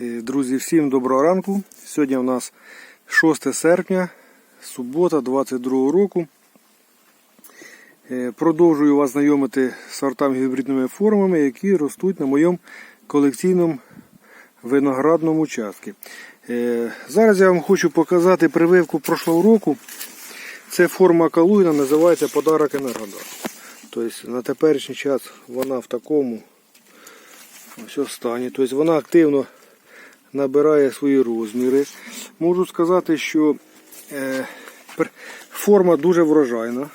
Е, Друзі, всім доброго ранку. Сьогодні у нас 6 серпня, субота 22 року. Е, Продовжую вас знайомити з сортами гібридними формами, які ростуть на моєму колекційному виноградному участку. Е, Зараз я вам хочу показати прививку прошлого року. Це форма Калугіна, називається подарок Енергодар. Тобто на теперішній час вона в такому ось стані. Тобто вона активно набирає свої розміри. Можу сказати, що е, форма дуже врожайна.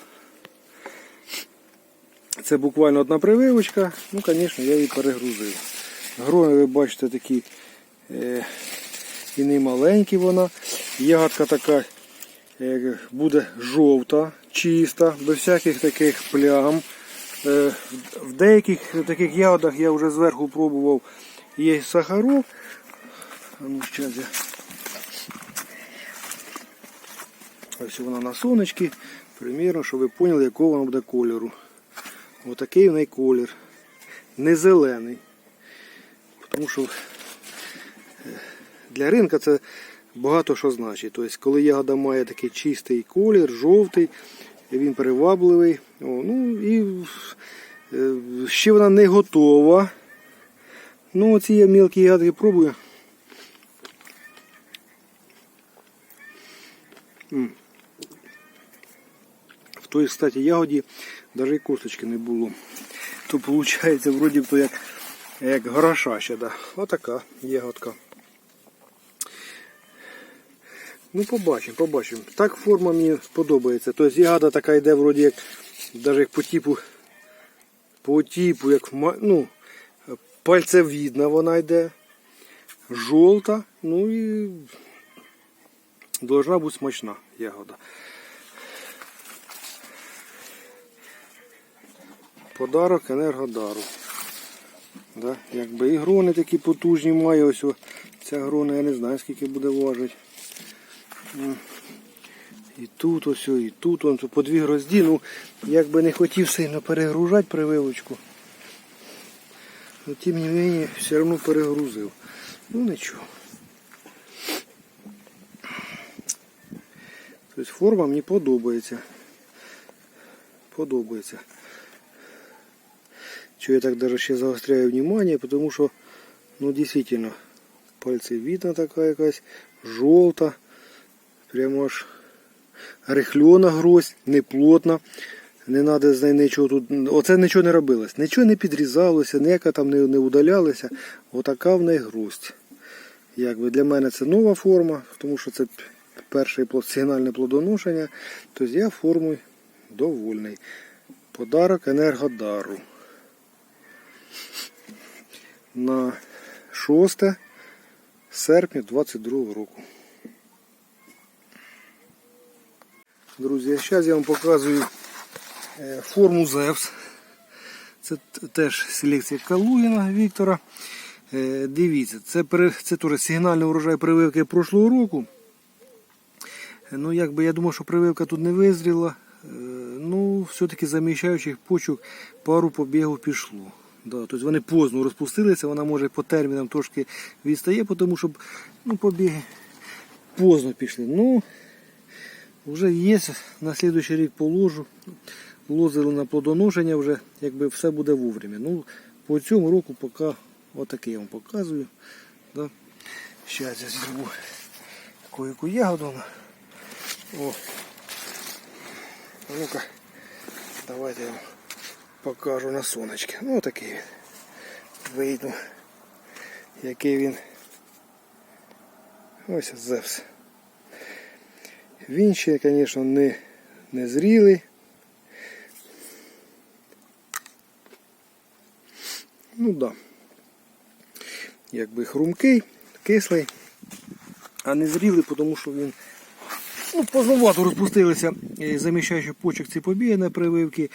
Це буквально одна прививочка. Ну, звісно, я її перегрузив. Грони, ви бачите, такі е, і не маленькі вона. Ягодка така е, буде жовта, чиста, без всяких таких плям. В деяких таких ягодах я вже зверху пробував є сахарок. А ну, щас я. Ось вона на сонечки. Примірно, щоб ви поняли, якого вона буде кольору. Отакий в неї колір. Не зелений. Тому що е, для ринка це багато що значить. Тобто, коли ягода має такий чистий колір, жовтий, він привабливий. О, ну і е, ще вона не готова. Ну, оці я мілкі ягодки пробую. В той, кстати, ягоді навіть і косточки не було. То виходить, вроді то як, як гроша ще, да. Отака ягодка. Ну, побачимо, побачимо. Так форма мені подобається. Тобто ягода така йде вроді як, навіть як по типу, по типу, як ну, пальцевідна вона йде. Жовта, ну і должна бути смачна ягода. Подарок енергодару. Да? Якби і грони такі потужні має, ось ця грона, я не знаю скільки буде важити. І тут ось, і тут он, по дві грозді. Ну, якби не хотів сильно перегружати прививочку. Ну, тим не менее, все одно перегрузив. Ну нічого. Тобто форма мені подобається. Подобається. Чого я так даже ще заостряю внимание, потому що, ну, действительно, пальцевидна така якась, жовта, прямо аж рихльона гроздь, не плотна. Не треба з нею нічого тут. Оце нічого не робилось. Нічого не підрізалося, ніяка там не, не удалялася. Отака в неї гроздь. Якби для мене це нова форма, тому що це плод- сигнальне плодоношення. Тобто я формою довольний. Подарок енергодару. На 6 серпня 22 року. Друзі, зараз я вам показую е, форму Зевс. Це теж селекція Калуїна Віктора. Е, Дивіться, це, це теж сигнальний урожай прививки прошлого року. Ну, якби я думав, що прививка тут не визріла. Е, Ну, все-таки заміщаючих почок пару побігів пішло. Да, тобто вони поздно розпустилися, вона може по термінам трошки відстає, тому що ну, побіги поздно пішли. Ну, вже є, на слідуючий рік положу. Лозили на плодоношення вже, якби все буде вовремя. Ну, по цьому року поки отаке я вам показую. Да. Зараз я зірву яку ягоду. О. Ну-ка, давайте я вам покажу на сонечки. Ну отакий він. Вийду. Який він. Ось Зевс. Він ще, звісно, не, не зрілий. Ну да. Якби хрумкий, кислий, а не зрілий, тому що він ну, поздновато розпустилися заміщаючи почок ці побіги на прививки.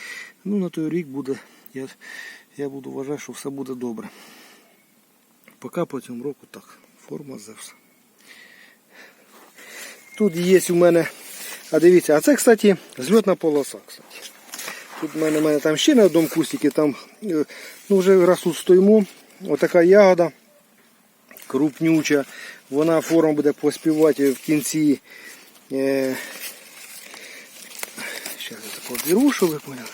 Ну, на той рік буде, я, я буду вважати, що все буде добре. Поки по цьому року так, форма Зевса. Тут є у мене, а дивіться, а це, кстати, зльотна полоса. Кстати. Тут в мене, в мене там ще на одному кустикі, там, е, ну вже раз тут стоїмо, отака ягода. крупнюча. Вона форма буде поспівати в кінці. Е, Зараз я таку щоб поняли.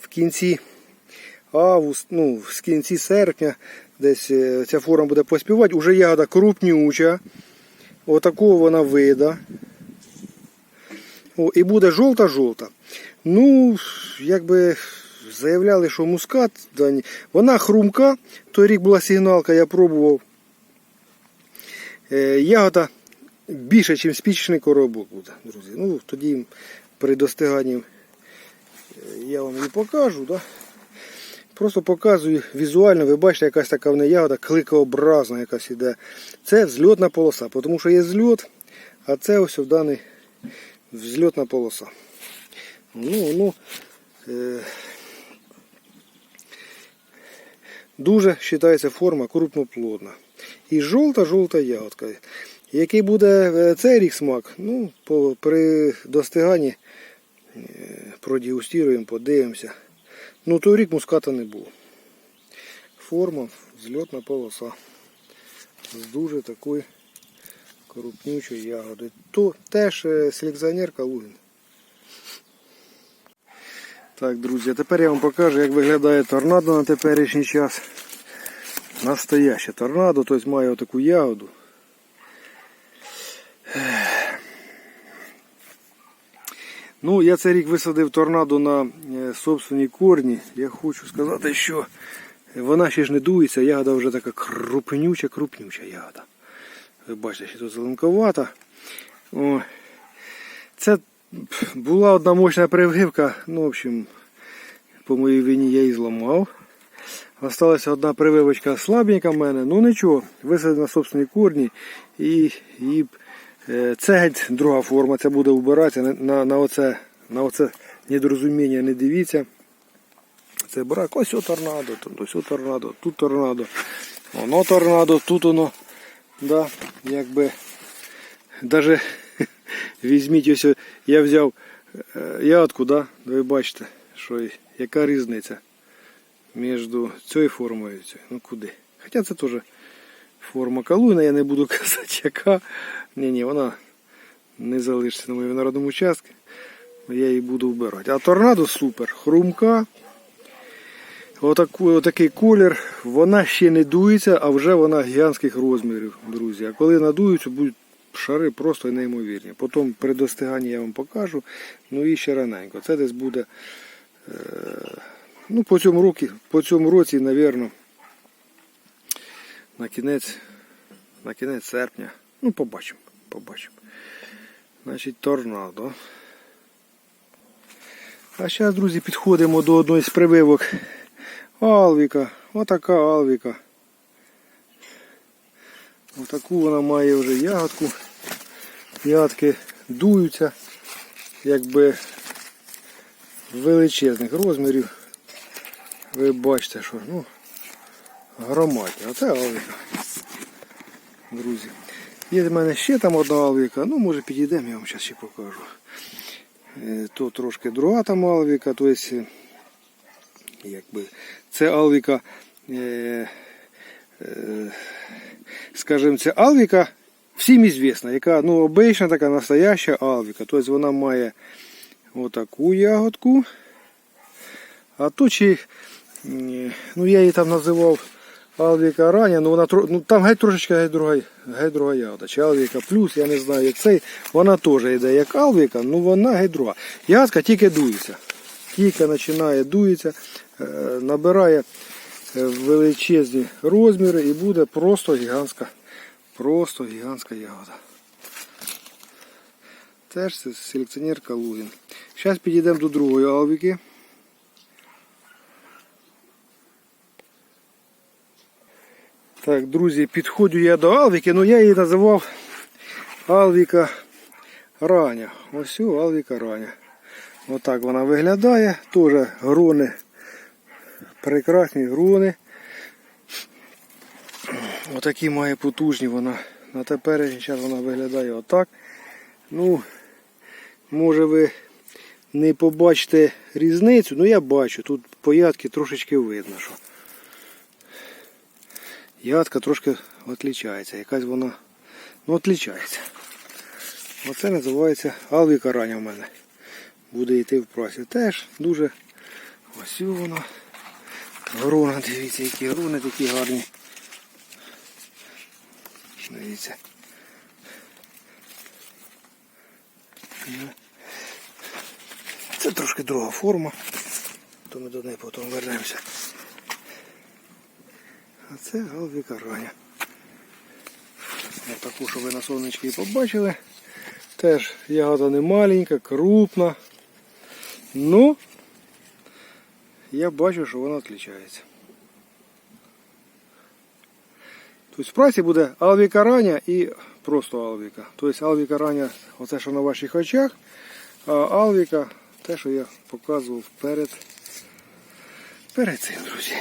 В кінці август, ну, в кінці серпня десь е, ця форма буде поспівати. Уже ягода крупнюча. Отакого вона вида. О, і буде жовта-жовта. Ну, якби заявляли, що мускат, вона хрумка. Той рік була сигналка, я пробував. Е, ягода більше, ніж спічний коробок буде, друзі. Ну, тоді при достиганні е, я вам її покажу. Да? Просто показую візуально, ви бачите, якась така в неї ягода кликообразна якась іде. Це взльотна полоса, тому що є зльот, а це ось в даний взльотна полоса. Ну, ну, е, дуже вважається форма крупноплодна. І жовта-жовта ягодка. Який буде е, цей рік смак, ну, по, при достиганні е, подивимося. Ну, той рік муската не було. Форма, зльотна полоса. З дуже такою крупнючою ягодою. То теж е, селекціонер Калугін. Так, друзі, тепер я вам покажу, як виглядає торнадо на теперішній час. Настояще торнадо, тобто має отаку ягоду. Ну, я цей рік висадив торнадо на е, собственні корні. Я хочу сказати, що вона ще ж не дується, ягода вже така крупнюча, крупнюча ягода. Ви бачите, що тут зеленковата. О. Це була одна мощна прививка. Ну, в общем, по моїй вині я її зламав. Осталася одна прививочка слабенька в мене. Ну нічого, висадив на собственні корні і, і Е, Це геть друга форма, це буде вбиратися. На, на, оце, на оце недорозуміння не дивіться. Це брак, ось торнадо, ось торнадо, тут торнадо, воно торнадо, тут воно. Да, якби Даже візьміть ось, я взяв е, ягодку, да, ви бачите, що яка різниця між цією формою і цією. Ну куди? Хоча це теж форма калуна, я не буду казати, яка. Ні, ні, вона не залишиться на моєму народному участку. Я її буду вбирати. А торнадо супер. Хрумка. Отаку, отакий колір. Вона ще не дується, а вже вона гігантських розмірів, друзі. А коли надуються, будуть шари просто неймовірні. Потім при достиганні я вам покажу. Ну і ще раненько. Це десь буде е, ну, по цьому році, по цьому році, мабуть, на кінець, на кінець серпня. Ну, побачимо, побачимо. Значить, торнадо. А зараз, друзі, підходимо до одної з прививок. Алвіка. Отака алвіка. Отаку вона має вже ягодку. Ягодки дуються, якби величезних розмірів. Ви бачите, що ну, громадні. Оце алвіка. Друзі. Є в мене ще там одна алвіка, ну може підійдемо, я вам зараз ще покажу. Е, То трошки друга там алвіка, то є, якби, це алвіка, е, е, скажімо, це алвіка всім ізвісна, яка ну, обична така настояща алвіка. Тобто вона має отаку ягодку. А то чи, ну я її там називав Алвіка рання, ну вона ну, там геть трошечки геть друга, геть друга ягода. Чи Алвіка плюс, я не знаю, як цей. Вона теж йде як Алвіка, ну вона геть друга. Ягодка тільки дується. Тільки починає дується, е, набирає е, величезні розміри і буде просто гігантська, просто гігантська ягода. Теж це селекціонер Калугін. Зараз підійдемо до другої алвіки. Так, друзі, підходжу я до Алвіки, ну я її називав Алвіка Раня. Ось о, Алвіка Раня. Отак вона виглядає. Теж грони. Прекрасні грони. Отакі має потужні вона. На теперішній час вона виглядає отак. Ну, може ви не побачите різницю, ну я бачу. Тут поядки трошечки видно, що ягодка трошки відрізняється. Якась вона ну, відрізняється. Оце називається алвіка рання в мене. Буде йти в прасі. Теж дуже ось воно. Грона, дивіться, які грони такі гарні. Дивіться. Це трошки друга форма, то ми до неї потім вернемося. А це галвіка раня. Ось таку, що ви на сонечки і побачили. Теж ягода не маленька, крупна. Ну, я бачу, що вона відрізняється. Тобто в праці буде алвіка раня і просто алвіка. Тобто алвіка раня, оце що на ваших очах, а алвіка те, що я показував перед, перед цим, друзі.